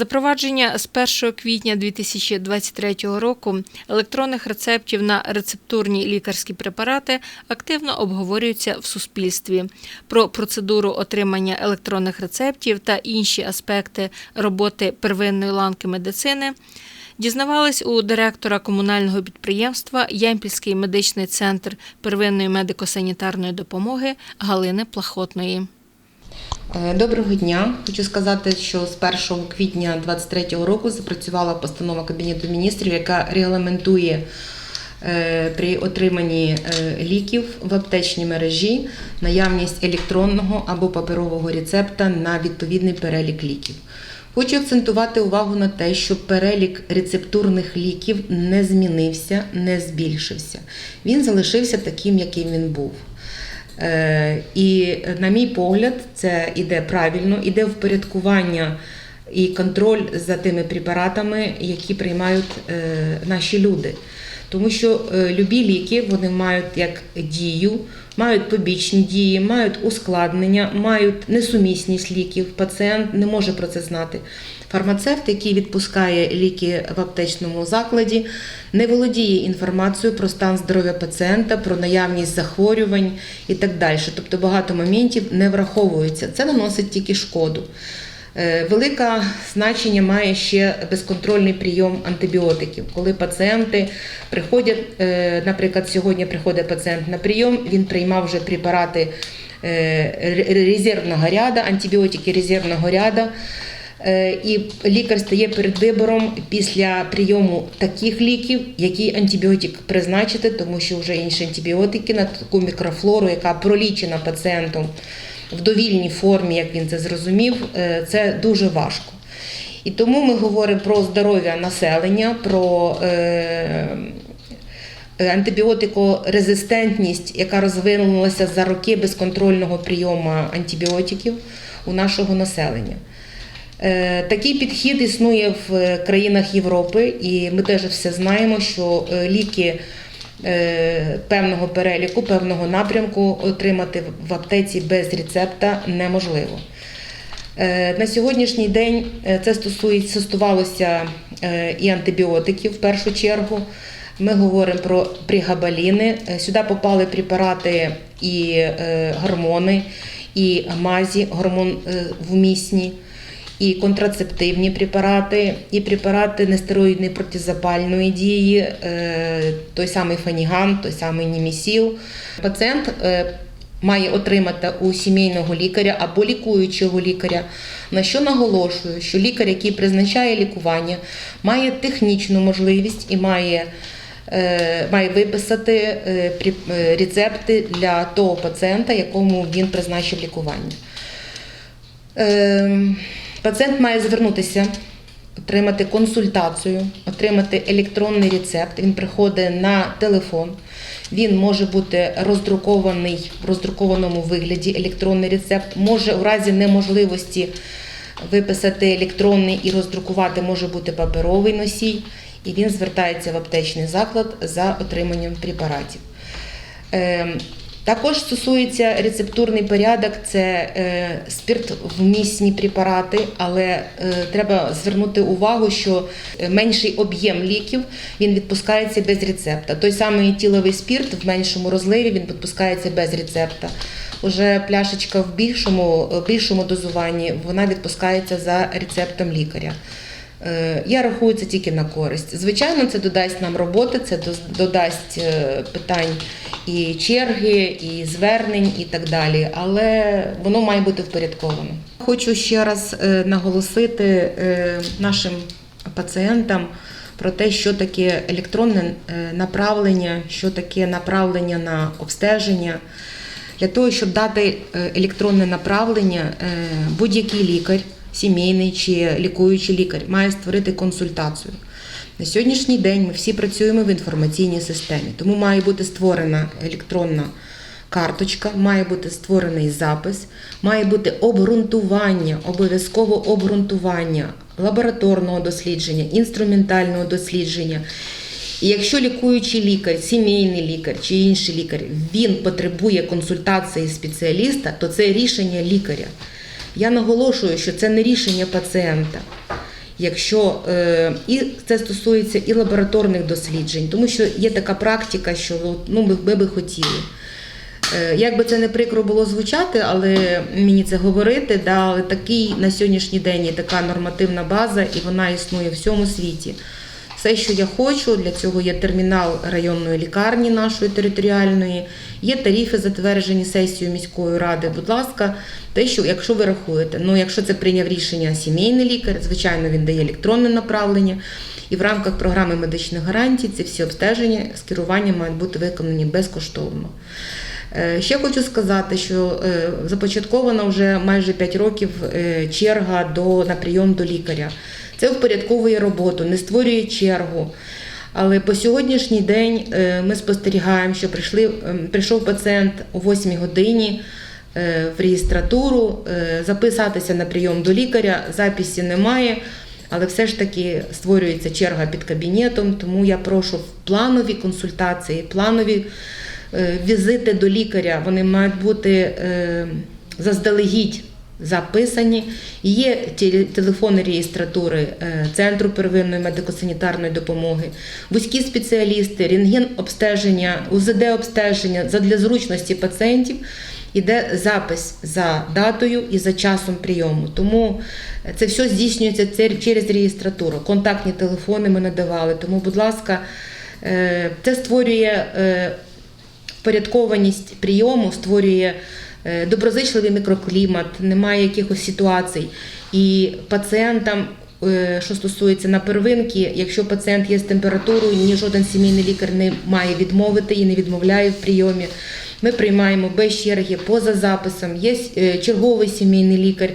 Запровадження з 1 квітня 2023 року електронних рецептів на рецептурні лікарські препарати активно обговорюються в суспільстві. Про процедуру отримання електронних рецептів та інші аспекти роботи первинної ланки медицини дізнавались у директора комунального підприємства Ямпільський медичний центр первинної медико-санітарної допомоги Галини Плахотної. Е, Доброго дня. Хочу сказати, що з 1 квітня 2023 року запрацювала постанова Кабінету міністрів, яка регламентує е, при отриманні е, ліків в аптечній мережі наявність електронного або паперового рецепта на відповідний перелік ліків. Хочу акцентувати увагу на те, що перелік рецептурних ліків не змінився, не збільшився. Він залишився таким, яким він був. Е, І, на мій погляд, це іде правильно, іде впорядкування і контроль за тими препаратами, які приймають е, наші люди. Тому що е, любі ліки вони мають як дію, мають побічні дії, мають ускладнення, мають несумісність ліків. Пацієнт не може про це знати. Фармацевт, який відпускає ліки в аптечному закладі, не володіє інформацією про стан здоров'я пацієнта, про наявність захворювань і так далі. Тобто багато моментів не враховується. Це наносить тільки шкоду. Е, Велике значення має ще безконтрольний прийом антибіотиків. Коли пацієнти приходять, е, наприклад, сьогодні приходить пацієнт на прийом, він приймав вже препарати е, резервного ряду, антибіотики резервного ряду. Е, І лікар стає перед вибором після прийому таких ліків, який антибіотик призначити, тому що вже інші антибіотики на таку мікрофлору, яка пролічена пацієнтом в довільній формі, як він це зрозумів, е, це дуже важко. І тому ми говоримо про здоров'я населення, про е, антибіотикорезистентність, яка розвинулася за роки безконтрольного прийому антибіотиків у нашого населення. Е, Такий підхід існує в країнах Європи, і ми теж все знаємо, що е, ліки е, певного переліку, певного напрямку отримати в аптеці без рецепта неможливо. Е, На сьогоднішній день е, це стосувалося е, і антибіотиків в першу чергу. Ми говоримо про пригабаліни. Е, Сюди попали препарати і е, гормони, і мазі, гормон е, вмісні, і контрацептивні препарати, і препарати нестероїдної протизапальної дії, е, той самий фаніган, той самий німісіл. Пацієнт е, має отримати у сімейного лікаря або лікуючого лікаря. На що наголошую, що лікар, який призначає лікування, має технічну можливість і має, е, має виписати рецепти для того пацієнта, якому він призначив лікування. Пацієнт має звернутися, отримати консультацію, отримати електронний рецепт. Він приходить на телефон. Він може бути роздрукований в роздрукованому вигляді електронний рецепт. Може у разі неможливості виписати електронний і роздрукувати може бути паперовий носій, і він звертається в аптечний заклад за отриманням препаратів. Також стосується рецептурний порядок, це е, спиртвмісні препарати, але е, треба звернути увагу, що е, менший об'єм ліків він відпускається без рецепта. Той самий тіловий спирт в меншому розливі він відпускається без рецепта. Уже пляшечка в більшому, більшому дозуванні вона відпускається за рецептом лікаря. Я рахую це тільки на користь. Звичайно, це додасть нам роботи, це додасть питань і черги, і звернень, і так далі. Але воно має бути впорядковано. Хочу ще раз е, наголосити е, нашим пацієнтам про те, що таке електронне е, направлення, що таке направлення на обстеження. Для того, щоб дати електронне направлення, будь-який лікар, сімейний чи лікуючий лікар, має створити консультацію. На сьогоднішній день ми всі працюємо в інформаційній системі, тому має бути створена електронна карточка, має бути створений запис, має бути обґрунтування, обов'язково обґрунтування лабораторного дослідження, інструментального дослідження. І якщо лікуючий лікар, сімейний лікар чи інший лікар, він потребує консультації спеціаліста, то це рішення лікаря. Я наголошую, що це не рішення пацієнта. Якщо е, і це стосується і лабораторних досліджень, тому що є така практика, що ну, ми, ми би хотіли. Е, Як би це не прикро було звучати, але мені це говорити, да, але такий на сьогоднішній день є така нормативна база, і вона існує в всьому світі. Все, що я хочу, для цього є термінал районної лікарні нашої територіальної, є тарифи, затверджені сесією міської ради. Будь ласка, те, що якщо ви рахуєте, ну якщо це прийняв рішення сімейний лікар, звичайно, він дає електронне направлення. І в рамках програми медичних гарантій ці всі обстеження з керування мають бути виконані безкоштовно. Е, Ще хочу сказати, що е, започаткована вже майже 5 років е, черга до, на прийом до лікаря. Це впорядковує роботу, не створює чергу. Але по сьогоднішній день е, ми спостерігаємо, що прийшли, ем, прийшов пацієнт о 8 годині е, в реєстратуру, е, записатися на прийом до лікаря, записі немає. Але все ж таки створюється черга під кабінетом, тому я прошу в планові консультації, планові візити до лікаря. Вони мають бути заздалегідь записані. Є телефони реєстратури е, Центру первинної медико-санітарної допомоги, вузькі спеціалісти, рентген обстеження, УЗД обстеження для зручності пацієнтів. Іде запис за датою і за часом прийому. Тому це все здійснюється через реєстратуру. Контактні телефони ми надавали. Тому, будь ласка, е, це створює е, впорядкованість прийому, створює е, доброзичливий мікроклімат, немає якихось ситуацій. І пацієнтам, е, що стосується на первинки, якщо пацієнт є з температурою, ні жоден сімейний лікар не має відмовити і не відмовляє в прийомі. Ми приймаємо без черги, поза записом, є е, черговий сімейний лікар.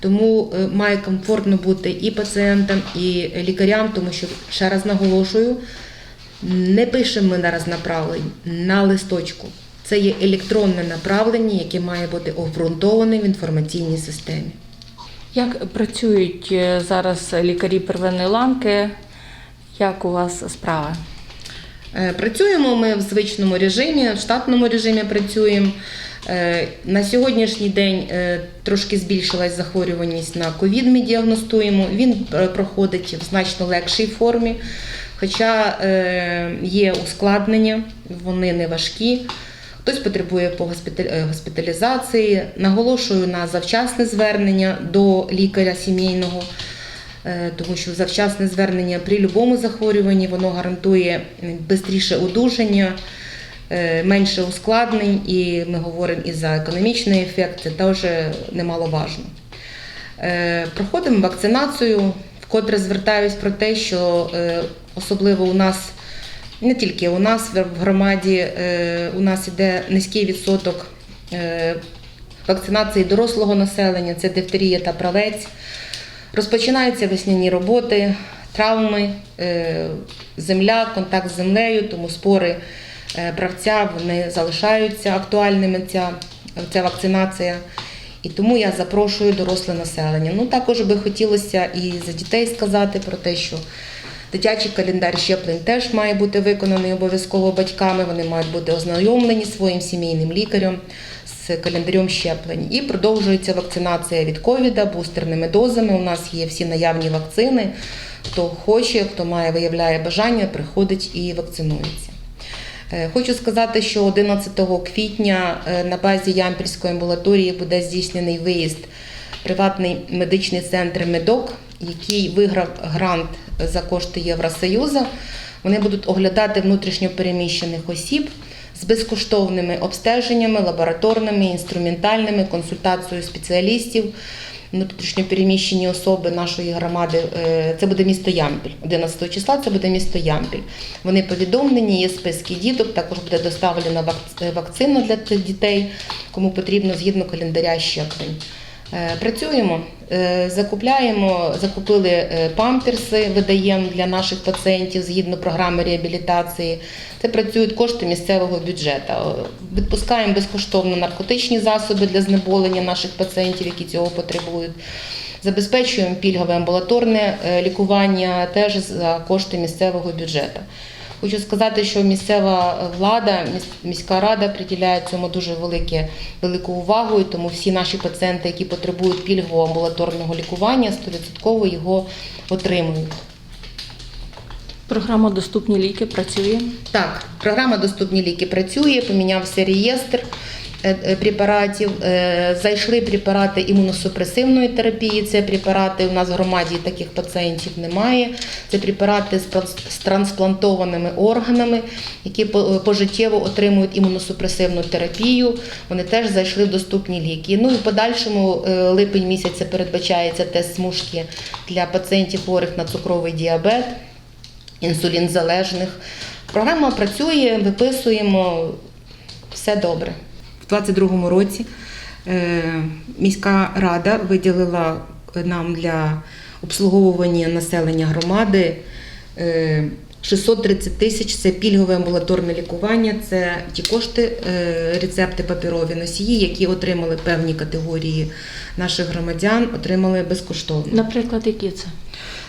Тому е, має комфортно бути і пацієнтам, і лікарям, тому що ще раз наголошую, не пишемо ми зараз направлень на листочку. Це є електронне направлення, яке має бути обґрунтоване в інформаційній системі. Як працюють е, зараз лікарі первинної ланки? Як у вас справа? Е, Працюємо ми в звичному режимі, в штатному режимі працюємо. Е, На сьогоднішній день трошки збільшилась захворюваність на ковід. Ми діагностуємо. Він проходить в значно легшій формі, хоча є ускладнення, вони не важкі. Хтось потребує по е, госпіталізації. Наголошую на завчасне звернення до лікаря сімейного. Е, тому що завчасне звернення при будь-якому захворюванні воно гарантує швидше одужання, е, менше ускладнень, і ми говоримо і за економічний ефект, це теж немаловажно. Проходимо вакцинацію, вкотре звертаюсь про те, що особливо у нас, не тільки у нас в громаді, е, у нас іде низький відсоток е, вакцинації дорослого населення, це дифтерія та правець. Розпочинаються весняні роботи, травми, е, земля, контакт з землею, тому спори правця вони залишаються актуальними. Ця, ця вакцинація. І тому я запрошую доросле населення. Ну також би хотілося і за дітей сказати про те, що дитячий календар щеплень теж має бути виконаний обов'язково батьками. Вони мають бути ознайомлені своїм сімейним лікарем з календарем щеплень. І продовжується вакцинація від ковіда бустерними дозами. У нас є всі наявні вакцини. Хто хоче, хто має, виявляє бажання, приходить і вакцинується. Е, Хочу сказати, що 11 квітня е, на базі Ямпільської амбулаторії буде здійснений виїзд приватний медичний центр Медок, який виграв грант за кошти Євросоюзу. Вони будуть оглядати внутрішньопереміщених осіб з безкоштовними обстеженнями, лабораторними, інструментальними, консультацією спеціалістів. Внутрішньопереміщені особи нашої громади, е, це буде місто Ямпіль. 11 числа це буде місто Ямпіль. Вони повідомлені, є списки діток, також буде доставлена вакцина для цих дітей, кому потрібно згідно календаря щеплень. Е, Працюємо, е, закупляємо, закупили е, памперси, видаємо для наших пацієнтів згідно програми реабілітації. Це працюють кошти місцевого бюджету. Відпускаємо безкоштовно наркотичні засоби для знеболення наших пацієнтів, які цього потребують. Забезпечуємо пільгове амбулаторне лікування теж за кошти місцевого бюджету. Хочу сказати, що місцева влада, міська рада приділяє цьому дуже велике, велику увагу, і тому всі наші пацієнти, які потребують пільгового амбулаторного лікування, 100% його отримують. Програма Доступні ліки працює. Так, програма Доступні ліки працює, помінявся реєстр препаратів. Е, Зайшли препарати імуносупресивної терапії. Це препарати у нас в громаді таких пацієнтів немає. Це препарати з трансплантованими органами, які пожиттєво отримують імуносупресивну терапію. Вони теж зайшли в доступні ліки. Ну і в подальшому е, липень місяця передбачається тест смужки для пацієнтів хворих на цукровий діабет інсулінзалежних. Програма працює, виписуємо, все добре. У 2022 році е, міська рада виділила нам для обслуговування населення громади е, 630 тисяч це пільгове амбулаторне лікування, це ті кошти, е, рецепти паперові носії, які отримали певні категорії наших громадян, отримали безкоштовно. Наприклад, які це?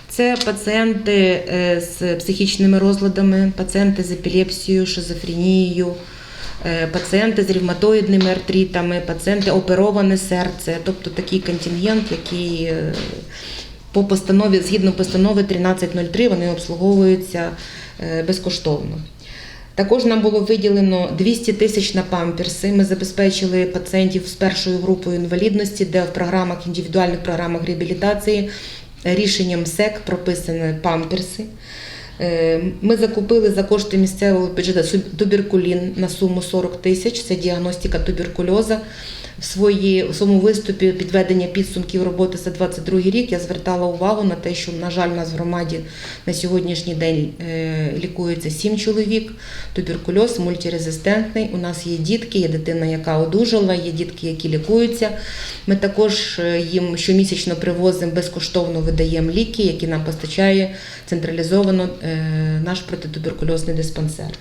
Це пацієнти е, з психічними розладами, пацієнти з епілепсією, шизофренією, е, пацієнти з ревматоїдними артритами, пацієнти опероване серце, тобто такий контингент, який е, по постанові, згідно постанови 1303, вони обслуговуються е, безкоштовно. Також нам було виділено 200 тисяч на памперси. Ми забезпечили пацієнтів з першою групою інвалідності, де в програмах індивідуальних програмах реабілітації рішенням СЕК прописані памперси. Е, Ми закупили за кошти місцевого бюджету туберкулін на суму 40 тисяч. Це діагностика туберкульоза. В, свої, своєму виступі підведення підсумків роботи за 22 рік я звертала увагу на те, що, на жаль, у нас в громаді на сьогоднішній день е, лікується 7 чоловік. Туберкульоз мультирезистентний. У нас є дітки, є дитина, яка одужала, є дітки, які лікуються. Ми також е, їм щомісячно привозимо безкоштовно видаємо ліки, які нам постачає централізовано е, наш протитуберкульозний диспансер.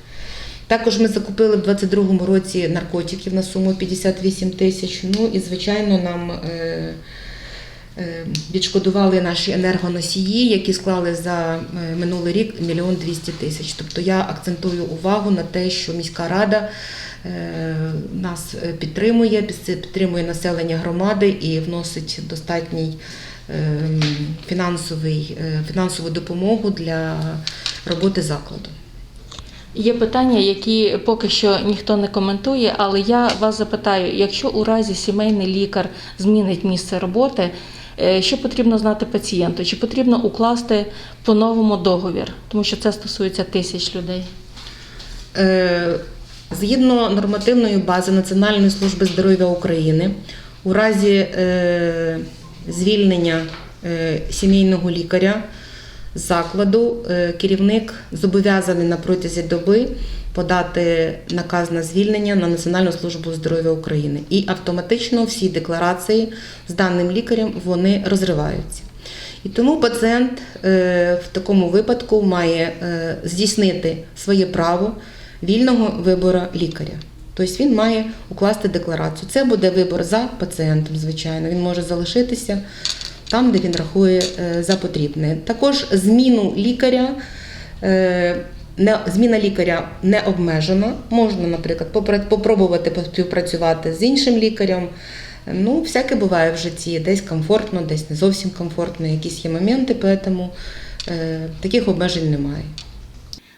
Також ми закупили в 2022 році наркотиків на суму 58 тисяч. Ну і звичайно нам е, е, відшкодували наші енергоносії, які склали за е, минулий рік мільйон 200 тисяч. Тобто я акцентую увагу на те, що міська рада нас підтримує, під- підтримує населення громади і вносить достатній фінансовий, фінансову допомогу для роботи закладу. Є питання, які поки що ніхто не коментує, але я вас запитаю: якщо у разі сімейний лікар змінить місце роботи, е, що потрібно знати пацієнту? Чи потрібно укласти по-новому договір? Тому що це стосується тисяч людей. Е, Згідно нормативної бази Національної служби здоров'я України, у разі е, звільнення сімейного лікаря закладу е, керівник зобов'язаний на протязі доби подати наказ на звільнення на Національну службу здоров'я України. І автоматично всі декларації з даним лікарем вони розриваються. І тому пацієнт е, в такому випадку має е, здійснити своє право вільного вибору лікаря. Тобто він має укласти декларацію. Це буде вибор за пацієнтом, звичайно. Він може залишитися там, де він рахує е, за потрібне. Також зміну лікаря. е, зміна лікаря не обмежена. Можна, наприклад, попробувати поспівпрацювати з іншим лікарем. Ну, всяке буває в житті. Десь комфортно, десь не зовсім комфортно, якісь є моменти, тому е, таких обмежень немає.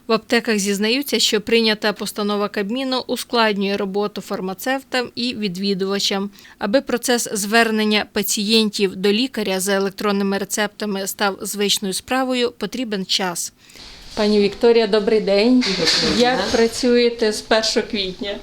В аптеках зізнаються, що прийнята постанова Кабміну ускладнює роботу фармацевтам і відвідувачам. Аби процес звернення пацієнтів до лікаря за електронними рецептами став звичною справою, потрібен час. Пані Вікторія, добрий день. Як працюєте з 1 квітня?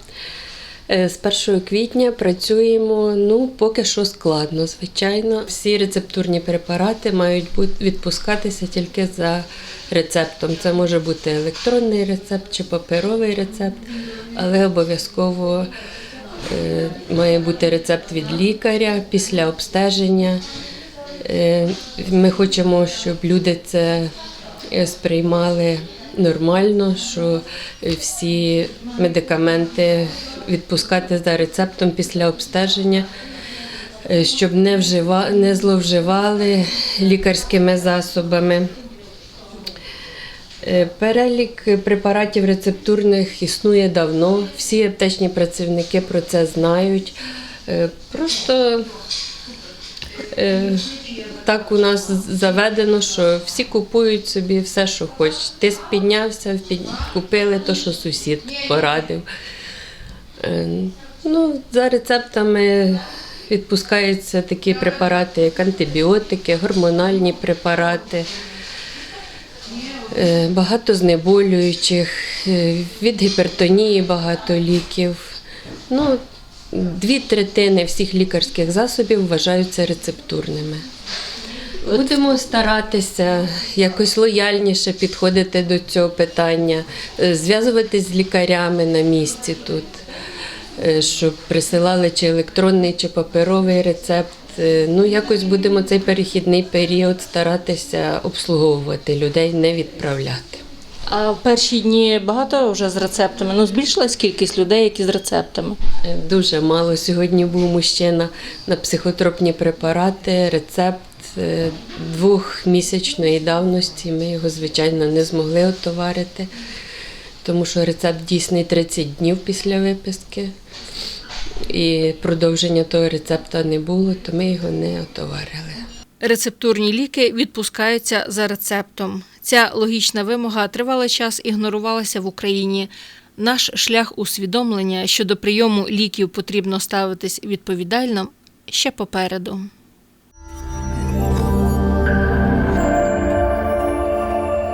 Е, З 1 квітня працюємо, ну, поки що складно, звичайно. Всі рецептурні препарати мають бути відпускатися тільки за рецептом. Це може бути електронний рецепт чи паперовий рецепт, але обов'язково е, має бути рецепт від лікаря після обстеження. Е, Ми хочемо, щоб люди це сприймали нормально, що е, всі медикаменти відпускати за рецептом після обстеження, е, щоб не, вжива, не зловживали лікарськими засобами. Е, Перелік препаратів рецептурних існує давно. Всі аптечні працівники про це знають. Просто так у нас заведено, що всі купують собі все, що хочуть. Ти піднявся, купили то, що сусід порадив. Е, Ну, за рецептами відпускаються такі препарати, як антибіотики, гормональні препарати, е, багато знеболюючих, е, від гіпертонії багато ліків. Ну, дві третини всіх лікарських засобів вважаються рецептурними. Будемо старатися якось лояльніше підходити до цього питання, е, зв'язуватись з лікарями на місці тут, е, щоб присилали чи електронний, чи паперовий рецепт. Е, Ну, якось будемо цей перехідний період старатися обслуговувати людей, не відправляти. А в перші дні багато вже з рецептами. Ну, збільшилась кількість людей, які з рецептами. Е, Дуже мало. Сьогодні був мужчина на психотропні препарати, рецепт е, двохмісячної давності. Ми його, звичайно, не змогли отоварити, тому що рецепт дійсний 30 днів після виписки. І продовження того рецепта не було, то ми його не отоварили. Рецептурні ліки відпускаються за рецептом. Ця логічна вимога тривалий час ігнорувалася в Україні. Наш шлях усвідомлення, що до прийому ліків потрібно ставитись відповідально, ще попереду.